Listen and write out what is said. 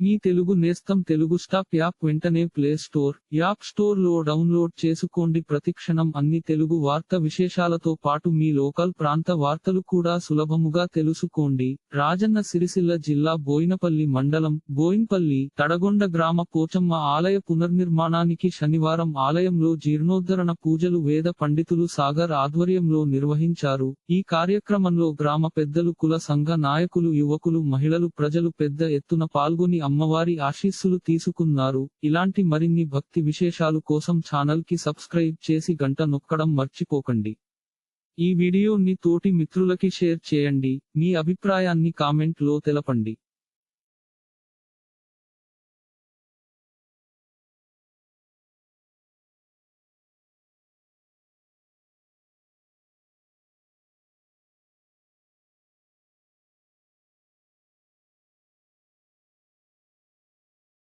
మీ తెలుగు నేస్తం Telugu stop app వెంటనే play store app స్టోర్లో డౌన్లోడ్ చేసుకోండి. ప్రతిక్షణం అన్ని తెలుగు వార్త విశేషాలతో పాటు మీ లోకల్ ప్రాంత వార్తలు కూడా సులభముగా తెలుసుకోండి. రాజన్న సిరిసిల్ల జిల్లా బోయినపల్లి మండలం బోయిన్పల్లి తడగొండ గ్రామ పోచమ్మ ఆలయ పునర్నిర్మాణానికి శనివారం ఆలయంలో జీర్ణోద్ధరణ పూజలు వేద పండితులు సాగర్ ఆధ్వర్యంలో నిర్వహించారు. ఈ కార్యక్రమంలో గ్రామ పెద్దలు కుల సంఘ నాయకులు యువకులు మహిళలు ప్రజలు పెద్ద ఎత్తున పాల్గొని అమ్మవారి ఆశీస్సులు తీసుకున్నారు. ఇలాంటి మరిన్ని భక్తి విశేషాలు కోసం ఛానల్కి సబ్స్క్రైబ్ చేసి గంట నొక్కడం మర్చిపోకండి. ఈ వీడియోని తోటి మిత్రులకి షేర్ చేయండి. మీ అభిప్రాయాన్ని కామెంట్లో తెలపండి.